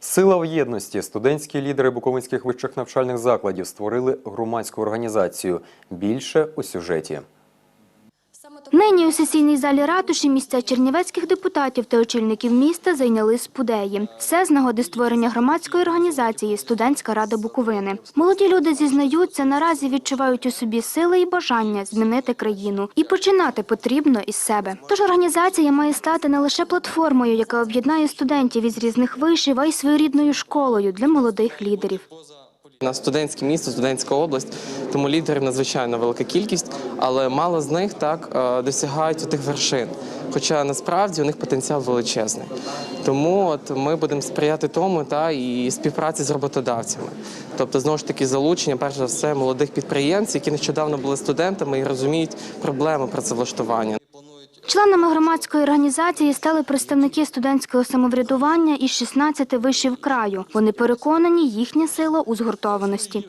Сила в єдності. Студентські лідери буковинських вищих навчальних закладів створили громадську організацію. Більше у сюжеті. Нині у сесійній залі ратуші місця чернівецьких депутатів та очільників міста зайняли спудеї. Все з нагоди створення громадської організації Студентська рада Буковини. Молоді люди зізнаються, наразі відчувають у собі сили і бажання змінити країну. І починати потрібно із себе. Тож організація має стати не лише платформою, яка об'єднає студентів із різних вишів, а й своєрідною школою для молодих лідерів. У нас студентське місто, студентська область, тому лідерів надзвичайно велика кількість, але мало з них так е, досягають тих вершин. Хоча насправді у них потенціал величезний. Тому от ми будемо сприяти тому та і співпраці з роботодавцями. Тобто, знову ж таки, залучення, перш за все, молодих підприємців, які нещодавно були студентами і розуміють проблеми працевлаштування. Членами громадської організації стали представники студентського самоврядування із 16 вишів краю. Вони переконані, їхня сила у згуртованості.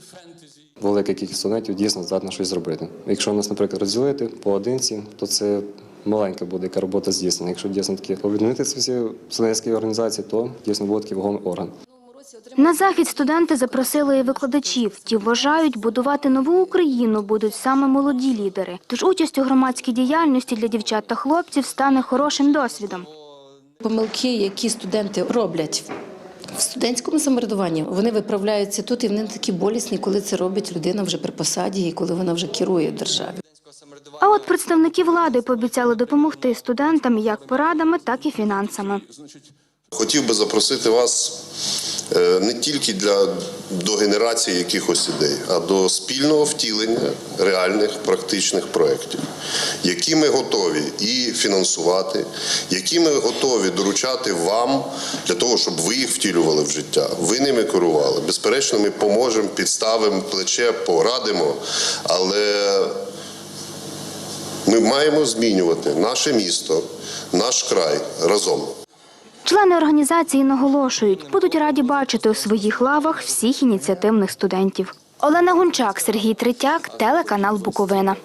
велика кількість студентів дійсно здатна щось зробити. Якщо нас, наприклад, розділити поодинці, то це маленька буде яка робота здійснена. Якщо дійсно таки об'єднати всі студентські організації, то дійсно буде такий вагомий орган. На захід студенти запросили і викладачів. Ті вважають, будувати нову Україну будуть саме молоді лідери. Тож участь у громадській діяльності для дівчат та хлопців стане хорошим досвідом. Помилки, які студенти роблять в студентському самоврядуванні, вони виправляються тут, і вони не такі болісні, коли це робить людина вже при посаді і коли вона вже керує державою. А от представники влади пообіцяли допомогти студентам як порадами, так і фінансами. Хотів би запросити вас не тільки для до генерації якихось ідей, а до спільного втілення реальних практичних проєктів, які ми готові і фінансувати, які ми готові доручати вам для того, щоб ви їх втілювали в життя. Ви ними керували. Безперечно, ми поможемо, підставимо плече, порадимо, але ми маємо змінювати наше місто, наш край разом. Члени організації наголошують, будуть раді бачити у своїх лавах всіх ініціативних студентів. Олена Гунчак, Сергій Третяк, телеканал Буковина.